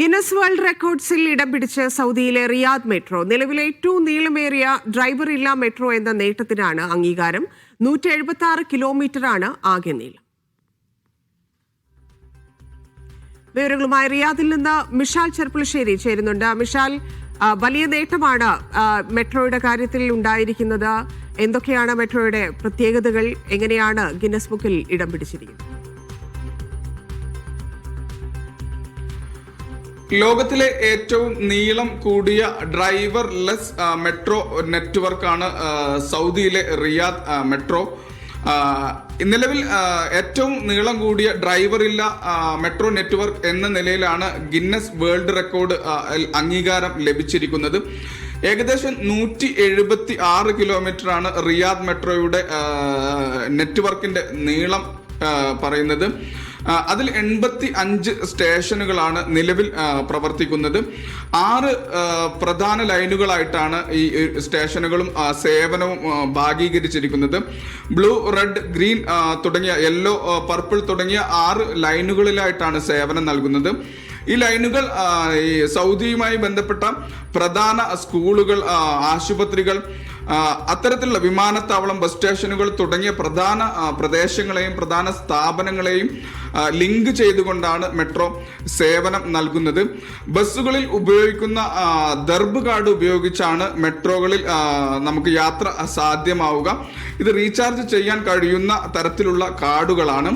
Guinness world റെക്കോർഡ്സിൽ ഇടം പിടിച്ച് സൗദിയിലെ റിയാദ് മെട്രോ. നിലവിലെ ഏറ്റവും നീളമേറിയ ഡ്രൈവർ ഇല്ല മെട്രോ എന്ന നേട്ടത്തിനാണ് അംഗീകാരം. നൂറ്റി എഴുപത്തി ആറ് കിലോമീറ്ററാണ് ആകെ നീളം. വിവരങ്ങളുമായി റിയാദിൽ നിന്ന് മിഷാൽ ചെർപ്പുളശ്ശേരി ചേരുന്നുണ്ട്. മിഷാൽ വലിയ നേട്ടമാണ് മെട്രോയുടെ കാര്യത്തിൽ ഉണ്ടായിരിക്കുന്നത്. എന്തൊക്കെയാണ് മെട്രോയുടെ പ്രത്യേകതകൾ? എങ്ങനെയാണ് ഗിന്നസ് ബുക്കിൽ ഇടം പിടിച്ചിരിക്കുന്നത്? ലോകത്തിലെ ഏറ്റവും നീളം കൂടിയ ഡ്രൈവർലെസ് ലെസ് മെട്രോ നെറ്റ്വർക്കാണ് സൗദിയിലെ റിയാദ് മെട്രോ. നിലവിൽ ഏറ്റവും നീളം കൂടിയ ഡ്രൈവർ ഇല്ല മെട്രോ നെറ്റ്വർക്ക് എന്ന നിലയിലാണ് ഗിന്നസ് വേൾഡ് റെക്കോർഡ് അംഗീകാരം ലഭിച്ചിരിക്കുന്നത്. ഏകദേശം നൂറ്റി എഴുപത്തി ആറ് കിലോമീറ്റർ ആണ് റിയാദ് മെട്രോയുടെ നെറ്റ്വർക്കിന്റെ നീളം. പറയുന്നത്. അതിൽ എൺപത്തി അഞ്ച് സ്റ്റേഷനുകളാണ് നിലവിൽ പ്രവർത്തിക്കുന്നത്. ആറ് പ്രധാന ലൈനുകളായിട്ടാണ് ഈ സ്റ്റേഷനുകളും സേവനവും ഭാഗീകരിച്ചിരിക്കുന്നത്. ബ്ലൂ റെഡ് ഗ്രീൻ തുടങ്ങിയ യെല്ലോ പർപ്പിൾ തുടങ്ങിയ ആറ് ലൈനുകളിലായിട്ടാണ് സേവനം നൽകുന്നത്. ഈ ലൈനുകൾ സൗദിയുമായി ബന്ധപ്പെട്ട പ്രധാന സ്കൂളുകൾ ആശുപത്രികൾ അത്തരത്തിലുള്ള വിമാനത്താവളം ബസ് സ്റ്റേഷനുകൾ തുടങ്ങിയ പ്രധാന പ്രദേശങ്ങളെയും പ്രധാന സ്ഥാപനങ്ങളെയും ലിങ്ക് ചെയ്തുകൊണ്ടാണ് മെട്രോ സേവനം നൽകുന്നത്. ബസ്സുകളിൽ ഉപയോഗിക്കുന്ന ദർബ് കാർഡ് ഉപയോഗിച്ചാണ് മെട്രോകളിൽ നമുക്ക് യാത്ര സാധ്യമാവുക. ഇത് റീചാർജ് ചെയ്യാൻ കഴിയുന്ന തരത്തിലുള്ള കാർഡുകളാണ്.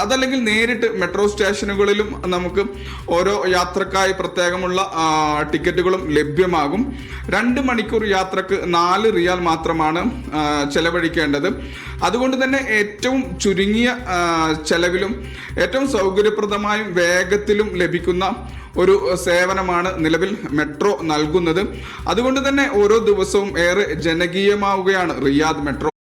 അതല്ലെങ്കിൽ നേരിട്ട് മെട്രോ സ്റ്റേഷനുകളിലും നമുക്ക് ഓരോ യാത്രക്കായി പ്രത്യേകമുള്ള ടിക്കറ്റുകളും ലഭ്യമാകും. രണ്ട് മണിക്കൂർ യാത്രയ്ക്ക് നാല് റിയാൽ മാത്രമാണ് ചെലവഴിക്കേണ്ടത്. അതുകൊണ്ട് തന്നെ ഏറ്റവും ചുരുങ്ങിയ ചെലവിലും ഏറ്റവും സൗകര്യപ്രദമായും വേഗത്തിലും ലഭിക്കുന്ന ഒരു സേവനമാണ് നിലവിൽ മെട്രോ നൽകുന്നത്. അതുകൊണ്ട് തന്നെ ഓരോ ദിവസവും ഏറെ ജനകീയമാവുകയാണ് റിയാദ് മെട്രോ.